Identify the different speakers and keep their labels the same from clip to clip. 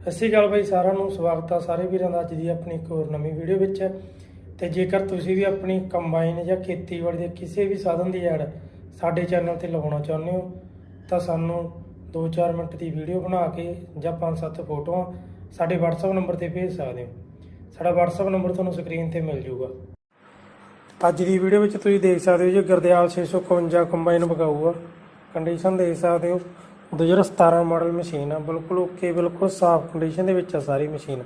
Speaker 1: ਸਤਿ ਸ਼੍ਰੀ ਅਕਾਲ ਬਾਈ, ਸਾਰਿਆਂ ਨੂੰ ਸਵਾਗਤ ਆ ਸਾਰੇ ਵੀਰਾਂ ਦਾ ਅੱਜ ਦੀ ਆਪਣੀ ਇੱਕ ਹੋਰ ਨਵੀਂ ਵੀਡੀਓ ਵਿੱਚ। ਤੇ ਜੇਕਰ ਤੁਸੀਂ ਵੀ ਆਪਣੀ ਕੰਬਾਈਨ ਜਾਂ ਖੇਤੀਬਾੜੀ ਦੇ ਕਿਸੇ ਵੀ ਸਾਧਨ ਦੀ ਐਡ ਸਾਡੇ ਚੈਨਲ ਤੇ ਲਗਾਉਣਾ ਚਾਹੁੰਦੇ ਹੋ, ਤਾਂ ਸਾਨੂੰ 2-4 ਮਿੰਟ ਦੀ ਵੀਡੀਓ ਬਣਾ ਕੇ ਜਾਂ 5-7 ਫੋਟੋਆਂ ਸਾਡੇ WhatsApp ਨੰਬਰ ਤੇ ਭੇਜ ਸਕਦੇ ਹੋ। ਸਾਡਾ WhatsApp ਨੰਬਰ ਤੁਹਾਨੂੰ ਸਕਰੀਨ ਤੇ ਮਿਲ ਜਾਊਗਾ ਅੱਜ ਦੀ ਵੀਡੀਓ ਵਿੱਚ ਤੁਸੀਂ ਦੇਖ ਸਕਦੇ ਹੋ ਜੀ, ਗੁਰਦਿਆਲ 651 ਕੰਬਾਈਨ ਬਗਾਊ ਕੰਡੀਸ਼ਨ ਦੇਖ ਸਕਦੇ ਹੋ। 2017 ਮਾਡਲ ਮਸ਼ੀਨ ਆ, ਬਿਲਕੁਲ ਓਕੇ ਬਿਲਕੁਲ ਸਾਫ਼ ਕੰਡੀਸ਼ਨ ਦੇ ਵਿੱਚ ਆ ਸਾਰੀ ਮਸ਼ੀਨ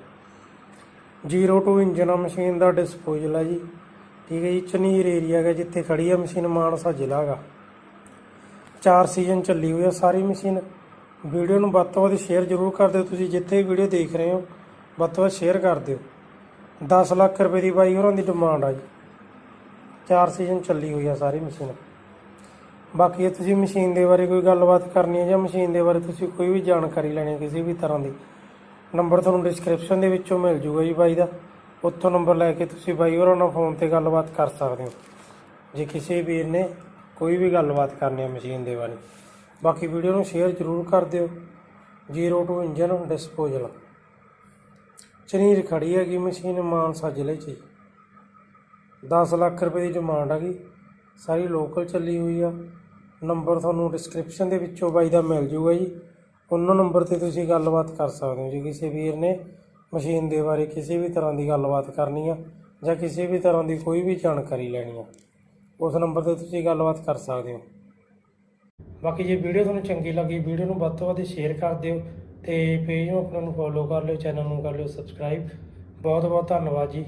Speaker 1: 02 ਇੰਜਨ ਆ ਮਸ਼ੀਨ ਦਾ ਡਿਸਪੋਜ਼ਲ ਆ ਜੀ। ਠੀਕ ਹੈ ਜੀ, ਚਨੀਰ ਏਰੀਆ ਹੈ ਜਿੱਥੇ ਖੜੀ ਆ ਮਸ਼ੀਨ ਮਾਨਸਾ ਜ਼ਿਲ੍ਹਾ ਗਾ ਚਾਰ ਸੀਜ਼ਨ ਚੱਲੀ ਹੋਈ ਆ ਸਾਰੀ ਮਸ਼ੀਨ ਵੀਡੀਓ ਨੂੰ ਵੱਧ ਤੋਂ ਵੱਧ ਸ਼ੇਅਰ ਜ਼ਰੂਰ ਕਰ ਦਿਓ ਤੁਸੀਂ, ਜਿੱਥੇ ਵੀਡੀਓ ਦੇਖ ਰਹੇ ਹੋ, ਵੱਧ ਤੋਂ ਵੱਧ ਸ਼ੇਅਰ ਕਰ ਦਿਓ। 10 ਲੱਖ ਰੁਪਏ ਦੀ ਬਾਈ ਹੋਰਾਂ ਦੀ ਡਿਮਾਂਡ ਆ ਜੀ। ਚਾਰ ਸੀਜ਼ਨ ਚੱਲੀ ਹੋਈ ਆ ਸਾਰੀ ਮਸ਼ੀਨ ਬਾਕੀ ਜੇ ਤੁਸੀਂ ਮਸ਼ੀਨ ਦੇ ਬਾਰੇ ਕੋਈ ਗੱਲਬਾਤ ਕਰਨੀ ਹੈ ਜਾਂ ਮਸ਼ੀਨ ਦੇ ਬਾਰੇ ਤੁਸੀਂ ਕੋਈ ਵੀ ਜਾਣਕਾਰੀ ਲੈਣੀ ਕਿਸੇ ਵੀ ਤਰ੍ਹਾਂ ਦੀ, ਨੰਬਰ ਤੁਹਾਨੂੰ ਡਿਸਕ੍ਰਿਪਸ਼ਨ ਦੇ ਵਿੱਚੋਂ ਮਿਲ ਜੂਗਾ ਜੀ ਬਾਈ ਦਾ। ਉੱਥੋਂ ਨੰਬਰ ਲੈ ਕੇ ਤੁਸੀਂ ਬਾਈ ਹੋਰਾਂ ਨਾਲ ਫੋਨ ਤੇ ਗੱਲਬਾਤ ਕਰ ਸਕਦੇ ਹੋ। ਜੇ ਕਿਸੇ ਵੀਰ ਨੇ ਕੋਈ ਵੀ ਗੱਲਬਾਤ ਕਰਨੀ ਹੈ ਮਸ਼ੀਨ ਦੇ ਬਾਰੇ। ਬਾਕੀ ਵੀਡੀਓ ਨੂੰ ਸ਼ੇਅਰ ਜ਼ਰੂਰ ਕਰ ਦਿਓ। 02 ਇੰਜਨ ਡਿਸਪੋਜ਼ਲ ਚਨੀਰ ਖੜੀ ਹੈਗੀ ਮਸ਼ੀਨ ਮਾਨਸਾ ਜ਼ਿਲ੍ਹੇ 'ਚ ਜੀ। 10 ਲੱਖ ਰੁਪਏ ਦੀ ਡਿਮਾਂਡ ਹੈਗੀ ਸਾਰੀ ਲੋਕਲ ਚੱਲੀ ਹੋਈ ਆ। ਨੰਬਰ ਤੁਹਾਨੂੰ ਡਿਸਕ੍ਰਿਪਸ਼ਨ ਦੇ ਵਿੱਚੋਂ ਬਾਈ ਦਾ ਮਿਲ ਜੂਗਾ ਜੀ। ਉਹਨਾਂ ਨੰਬਰ ਤੇ ਤੁਸੀਂ ਗੱਲਬਾਤ ਕਰ ਸਕਦੇ ਹੋ ਜੇ। ਕਿਸੇ ਵੀਰ ਨੇ ਮਸ਼ੀਨ ਦੇ ਬਾਰੇ ਕਿਸੇ ਵੀ ਤਰ੍ਹਾਂ ਦੀ ਗੱਲਬਾਤ ਕਰਨੀ ਆ ਜਾਂ ਕਿਸੇ ਵੀ ਤਰ੍ਹਾਂ ਦੀ ਕੋਈ ਵੀ ਜਾਣਕਾਰੀ ਲੈਣੀ ਆ, ਉਸ ਨੰਬਰ ਤੇ ਤੁਸੀਂ ਗੱਲਬਾਤ ਕਰ ਸਕਦੇ ਹੋ। ਬਾਕੀ ਜੇ ਵੀਡੀਓ ਤੁਹਾਨੂੰ ਚੰਗੀ ਲੱਗੀ, ਵੀਡੀਓ ਨੂੰ ਵੱਧ ਤੋਂ ਵੱਧ ਸ਼ੇਅਰ ਕਰ ਦਿਓ ਤੇ ਪੇਜ ਨੂੰ ਆਪਣਾ ਨੂੰ ਫੋਲੋ ਕਰ ਲਿਓ ਚੈਨਲ ਨੂੰ ਕਰ ਲਿਓ ਸਬਸਕ੍ਰਾਈਬ ਬਹੁਤ ਬਹੁਤ ਧੰਨਵਾਦ ਜੀ।